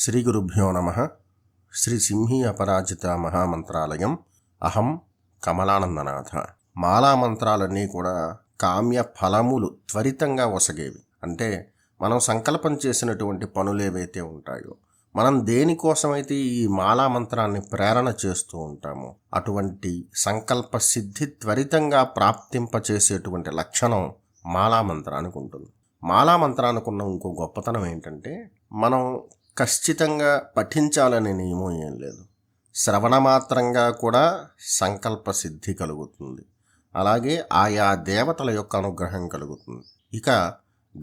శ్రీ గురుభ్యో నమ. శ్రీ సింహి అపరాజిత మహామంత్రాలయం. అహం కమలానందనాథ. మాలా మంత్రాలన్నీ కూడా కామ్య ఫలములు త్వరితంగా వసగేవి అంటే మనం సంకల్పం చేసినటువంటి పనులు ఏవైతే ఉంటాయో మనం దేనికోసమైతే ఈ మాలా మంత్రాన్ని ప్రేరణ చేస్తూ ఉంటామో అటువంటి సంకల్ప సిద్ధి త్వరితంగా ప్రాప్తింపచేసేటువంటి లక్షణం మాలా మంత్రానికి ఉంటుంది. మాలా మంత్రానికి ఉన్న ఇంకో గొప్పతనం ఏంటంటే మనం ఖచ్చితంగా పఠించాలనే నియమం ఏం లేదు. శ్రవణ మాత్రంగా కూడా సంకల్ప సిద్ధి కలుగుతుంది. అలాగే ఆయా దేవతల యొక్క అనుగ్రహం కలుగుతుంది. ఇక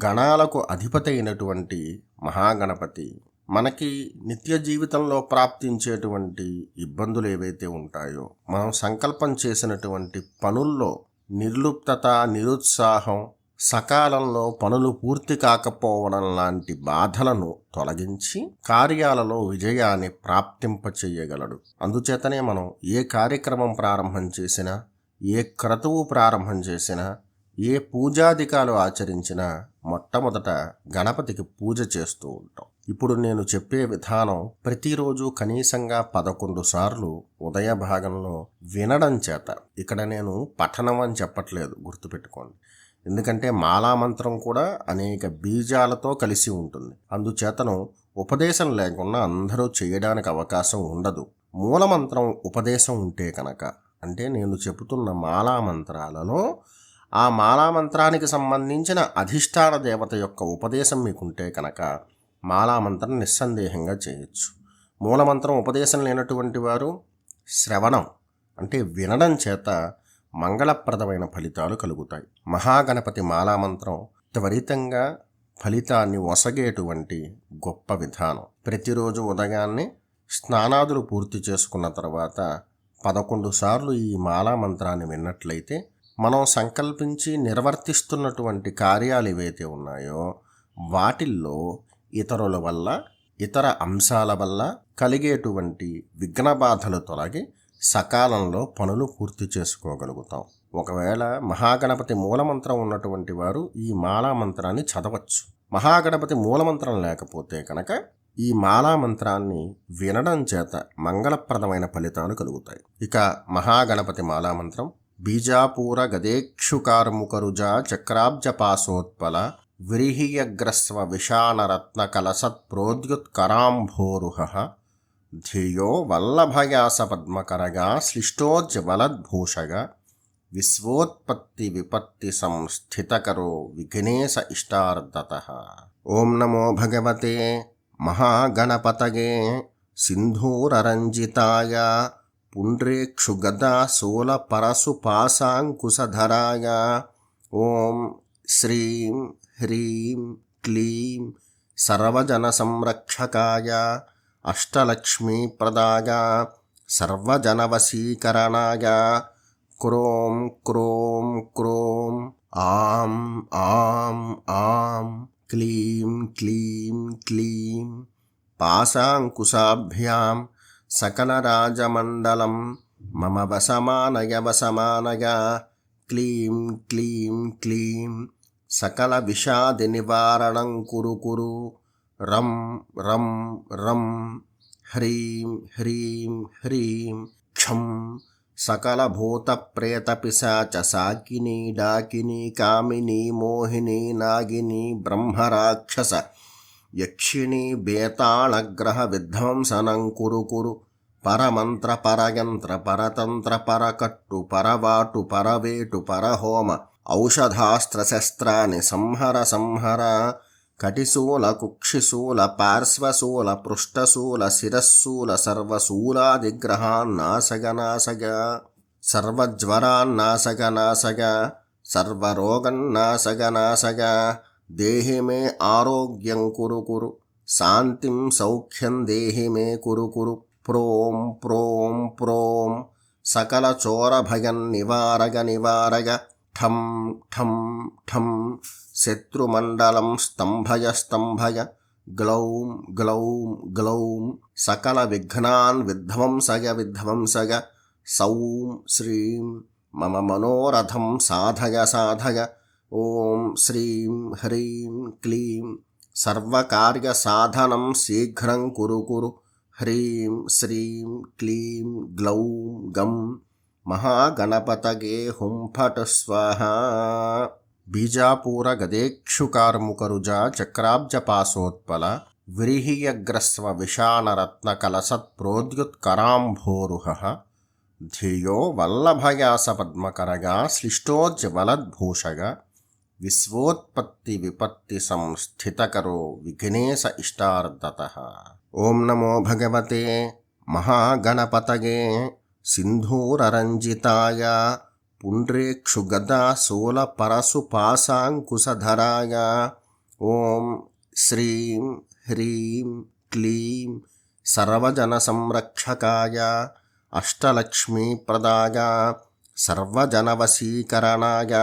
గణాలకు అధిపతి అయినటువంటి మహాగణపతి మనకి నిత్య జీవితంలో ప్రాప్తించేటువంటి ఇబ్బందులు ఏవైతే ఉంటాయో మనం సంకల్పం చేసినటువంటి పనుల్లో నిర్లుప్తత నిరుత్సాహం సకాలంలో పనులు పూర్తి కాకపోవడం లాంటి బాధలను తొలగించి కార్యాలలో విజయాన్ని ప్రాప్తింపచేయగలడు. అందుచేతనే మనం ఏ కార్యక్రమం ప్రారంభం చేసినా ఏ క్రతువు ప్రారంభం చేసినా ఏ పూజాధికాలు ఆచరించినా మొట్టమొదట గణపతికి పూజ చేస్తూ ఉంటాం. ఇప్పుడు నేను చెప్పే విధానం ప్రతిరోజు కనీసంగా పదకొండు సార్లు ఉదయ భాగంలో వినడం చేత. ఇక్కడ నేను పఠనం అని చెప్పట్లేదు గుర్తుపెట్టుకోండి. ఎందుకంటే మాలామంత్రం కూడా అనేక బీజాలతో కలిసి ఉంటుంది. అందుచేతను ఉపదేశం లేకుండా అందరూ చేయడానికి అవకాశం ఉండదు. మూలమంత్రం ఉపదేశం ఉంటే కనుక అంటే నేను చెబుతున్న మాలా మంత్రాలలో ఆ మాలా మంత్రానికి సంబంధించిన అధిష్టాన దేవత యొక్క ఉపదేశం మీకుంటే కనుక మాలా మంత్రం నిస్సందేహంగా చేయొచ్చు. మూలమంత్రం ఉపదేశం లేనటువంటి వారు శ్రవణం అంటే వినడం చేత మంగళప్రదమైన ఫలితాలు కలుగుతాయి. మహాగణపతి మాలామంత్రం త్వరితంగా ఫలితాన్ని ఒసగేటువంటి గొప్ప విధానం. ప్రతిరోజు ఉదయాన్నే స్నానాదులు పూర్తి చేసుకున్న తర్వాత పదకొండు సార్లు ఈ మాలా మంత్రాన్ని విన్నట్లయితే మనం సంకల్పించి నిర్వర్తిస్తున్నటువంటి కార్యాలు ఏవైతే ఉన్నాయో వాటిల్లో ఇతరుల వల్ల ఇతర అంశాల వల్ల కలిగేటువంటి విఘ్న బాధలు తొలగి సకాలంలో పనులు పూర్తి చేసుకోగలుగుతాం. ఒకవేళ మహాగణపతి మూలమంత్రం ఉన్నటువంటి వారు ఈ మాలా మంత్రాన్ని చదవచ్చు. మహాగణపతి మూలమంత్రం లేకపోతే కనుక ఈ మాలా మంత్రాన్ని వినడం చేత మంగళప్రదమైన ఫలితాలు కలుగుతాయి. ఇక మహాగణపతి మాలా మంత్రం బీజాపూర గదేక్షుకార్ముకరుజ చక్రాబ్జ పాశోత్పల విరిహియగ్రస్వ విషాణరత్న కలసత్ ప్రోద్యుత్కరాంభోరుహ వల్లభయాస పద్మకరగా శ్లిష్టోజ్వలద్భూషగా విశ్వోత్పత్తి విపత్తి సంస్థితకరో విఘ్నేశ ఇష్టార్థత ఓం నమో భగవతే మహాగణపతగే సింధూరరంజితాయ పుండ్రేక్షుగదా ఓం శ్రీం హ్రీం క్లీం సర్వజన సంరక్షకాయ అష్టలక్ష్మీప్రదాయ సర్వజనవశీకరణాయ క్రోం క్రోం క్రోం ఆం ఆం ఆం క్లీం క్లీం క్లీం పాశాంకుశాభ్యాం సకలరాజమండలం మమ వసమానయ వసమానయ క్లీం క్లీం క్లీం సకల విషాది నివారణం కురు కురు రం రం రం హ్రీం హ్రీం హ్రీం క్షం సకలభూత ప్రేత పిశాచ సాకిని డాకిని కామిని మోహిని నాగిని బ్రహ్మరాక్షస యక్షిణి బేతాళగ్రహ విధ్వంసనం కురు కురు పరమంత్ర పరయంత్ర పరతంత్ర పరకట్టు పరవాటు పరవేటు పరహోమ ఔషధాస్త్రశస్త్రాన్ని సంహర సంహర కటిశూల కుక్షిశూల పార్శ్వశూల పృష్ఠశూల శిరస్సూల సర్వశూలాదిగ్రహాన్నాశగనాశగ సర్వజ్వరాన్నాశగనాశగ సర్వరోగన్నాశగనాశగ దేహి మే ఆరోగ్యం కురు కురు శాంతిం సౌఖ్యం దేహి మే కురు కురు ప్రోం ప్రోం ప్రోం సకల చోరభయం నివారగ నివారగ ఠం ఠం ఠం. శత్రుమండలం స్తంభయ స్తంభయ. గ్లౌం గ్లౌం గ్లౌం. సకల విఘ్నాన్ విధ్వంసయ విధ్వంసయ. సౌం శ్రీం. మమ మనోరథం సాధయ సాధయ. ఓం శ్రీం హ్రీం క్లీం. సర్వకార్యసాధనం శీఘ్రం కురు కురు. హ్రీం శ్రీం క్లీం గ్లౌం గం. మహాగణపతగే హుం ఫట్ స్వాహ. బీజాపూర గదేక్షుకార్ముకరుజ చక్రాబ్జపాసోత్పల వ్రీహియగ్రస్వ విషాణరత్న కలసత్ప్రోద్యుత్కరాంభోరుహ ధియో వల్లభయాస పద్మకరగా శ్లిష్టోజ్వలద్భూషగా విశ్వోత్పత్తి విపత్తి సంస్థితకరో విఘ్నేశ ఇష్టార్దత ఓం నమో భగవతే మహాగణపతగే సింధూరరంజితాయ పుండ్రేక్షుగదా శూలపరశుపాశాంకుశధరాయ ఓం శ్రీం హ్రీం క్లీం సర్వజనసంరక్షకాయ. అష్టలక్ష్మీప్రదాయ సర్వజనవశీకరణాయ.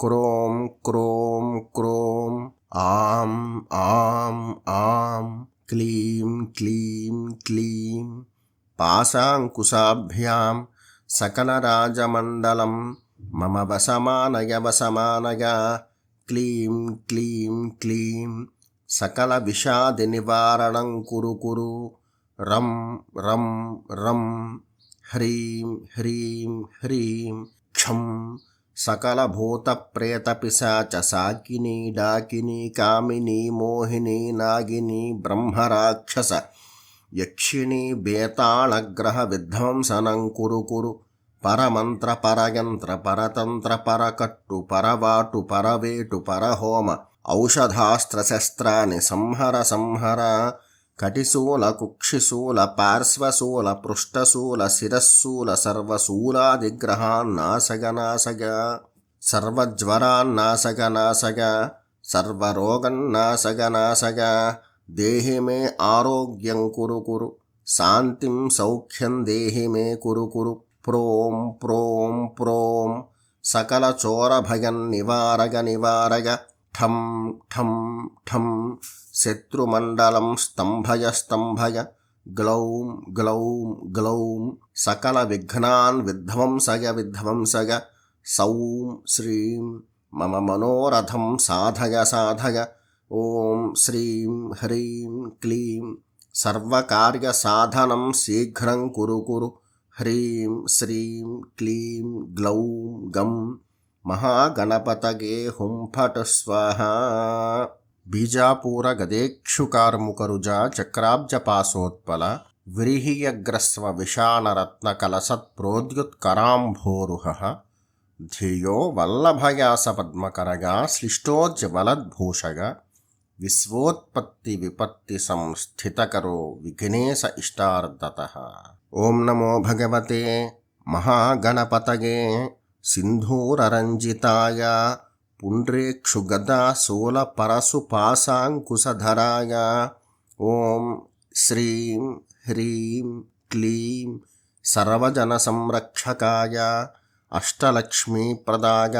క్రోం క్రోం క్రోం ఆం ఆం ఆం క్లీం క్లీం క్లీం. పాశాంకుశాభ్యాం సకలరాజమండలం మమ వసమానయ వసమానయ క్లీం క్లీం క్లీం. సకల విషాది నివారణం కురు కురు. రం రం రం. హ్రీం హ్రీం హ్రీం. క్షం. సకల భూత ప్రేత పిశాచ సాకిని డాకిని కామిని మోహిని నాగిని బ్రహ్మరాక్షస. యక్షిణీ బేతాళగ్రహ విధ్వంసనం కురు కురు. పరమంత్ర పరయంత్ర పరతంత్ర పరకట్టు పరవాటు పరవేటు పరహోమ. ఔషధాస్త్రశస్త్రాన్ని సంహర సంహర. కటిశూల కుక్షిశూల పార్శ్వశూల పృష్ఠశూల శిరస్సూల సర్వశూలాదిగ్రహాన్నాశగనాశగ. సర్వజ్వరాన్నాశగనాశగ. సర్వరోగన్నాశగనాశగ. దేహి మే ఆరోగ్యం కురు కురు శాంతిం సౌఖ్యం దేహి మే కురు కురు ప్రోం ప్రోం ప్రోం సకల చోరభయం నివారగ నివారగ ఠం ఠం ఠం శత్రుమండలం స్తంభయ స్తంభయ గ్లౌం గ్లౌం గ్లౌం సకల విఘ్నాన్ విధ్వంసగ విధ్వంసగ సౌం శ్రీం మమ మనోరథం సాధయ సాధయ ఓం శ్రీం హ్రీం క్లీం సర్వకార్యసాధనం శీఘ్రం కురు కురు హ్రీం శ్రీం క్లీం గ్లౌం గం మహాగణపతగే హుం ఫట్ స్వాహ. బీజాపూర గదేక్షుకార్ముకరుజ చక్రాబ్జపాసోత్పల వ్రీహియగ్రస్వ విషాణరత్న కలసత్ప్రోద్యుత్కరాంభోరుహ. ధియో వల్లభయాస పద్మకరగా శ్లిష్టోజ్వలద్భూషగా విశ్వోత్పత్తి విపత్తి సంస్థితకరో విఘ్నేశ ఇష్టార్దత ఓం నమో భగవతే మహాగణపతగే సింధూరరంజితాయ పుండ్రేక్షుగదాశూలపరశుపాశాంకుశధరాయ ఓం శ్రీం హ్రీం క్లీం సర్వజనసంరక్షకాయ అష్టలక్ష్మీప్రదాయ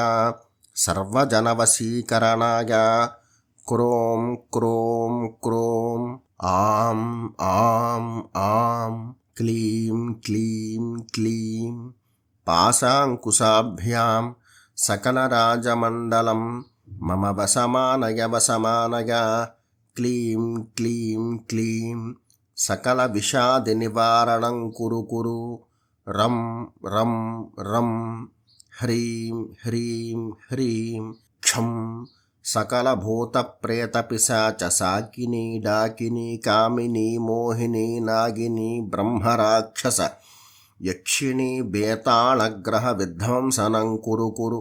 సర్వజనవశీకరణాయ క్రోం క్రోం క్రోం ఆం ఆం ఆం క్లీం క్లీం క్లీం. పాశాంకుశాభ్యాం. సకలరాజమండలం. మమ వసమానయ వసమానయ. క్లీం క్లీం క్లీం. సకల విషాది నివారణం కురు కురు. రం రం రం. హ్రీం హ్రీం హ్రీం. క్షం. సకల భూత ప్రేత పిశాచ సాకిని డాకిని కామిని మోహిని నాగిని బ్రహ్మరాక్షస యక్షిణి బేతాళగ్రహ విధ్వంసనం కురు కురు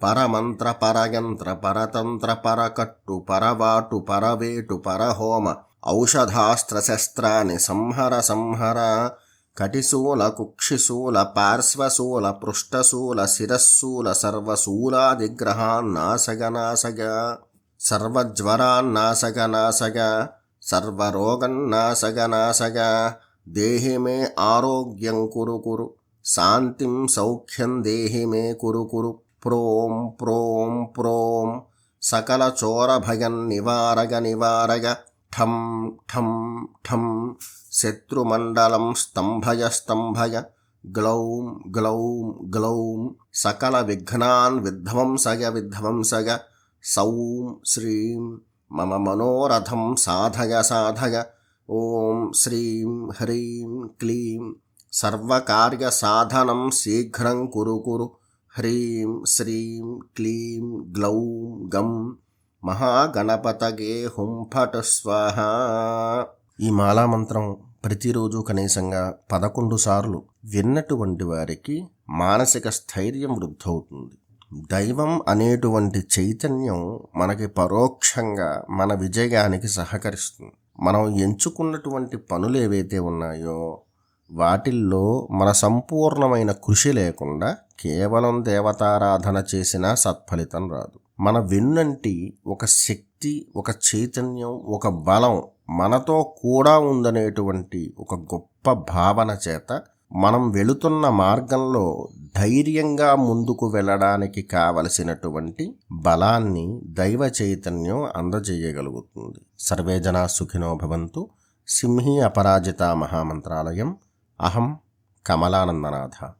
పరమంత్ర పరయంత్ర పరతంత్ర పరకట్టు పరవాటు పరవేటు పరహోమ ఔషధాస్త్రశస్త్రాన్ని సంహర సంహర కటిశూల కుక్షిశూల పార్శ్వశూల పృష్ఠశూల శిరస్సూల సర్వశూలాదిగ్రహాన్నాశగ నాశగ సర్వజ్వరాన్నాశగ దేహి మే ఆరోగ్యం కురు కురు శాంతిం సౌఖ్యం దేహి మే కురు కురు ప్రోం ప్రోం ప్రోం సకల చోరభయం నివారగ నివారగ ఠం ఠం ఠం శత్రుమండలం స్తంభయ స్తంభయ గ్లౌం గ్లౌం గ్లౌం సకల విఘ్నాన్ విధ్వంసయ విధ్వంసయ సౌం శ్రీం మమ మనోరథం సాధయ సాధయ ఓం శ్రీం హ్రీం క్లీం సర్వకార్య సాధనం శీఘ్రం కురు కురు హ్రీం శ్రీం క్లీం గ్లౌం గం మహాగణపతగే హుం ఫట్ స్వాహ. ఈ మాలామంత్రం ప్రతిరోజు కనీసంగా పదకొండు సార్లు విన్నటువంటి వారికి మానసిక స్థైర్యం వృద్ధవుతుంది. దైవం అనేటువంటి చైతన్యం మనకి పరోక్షంగా మన విజయానికి సహకరిస్తుంది. మనం ఎంచుకున్నటువంటి పనులు ఏవైతే ఉన్నాయో వాటిల్లో మన సంపూర్ణమైన కృషి లేకుండా కేవలం దేవతారాధన చేసినా సత్ఫలితం రాదు. మన వెన్నంటి ఒక శక్తి ఒక చైతన్యం ఒక బలం మనతో కూడా ఉందనేటువంటి ఒక గొప్ప భావన చేత మనం వెళుతున్న మార్గంలో ధైర్యంగా ముందుకు వెళ్ళడానికి కావలసినటువంటి బలాన్ని దైవ చైతన్యం అందజేయగలుగుతుంది. సర్వేజనా సుఖినో భవంతు. సింహీ అపరాజిత మహామంత్రాలయం. అహం కమలానందనాథ.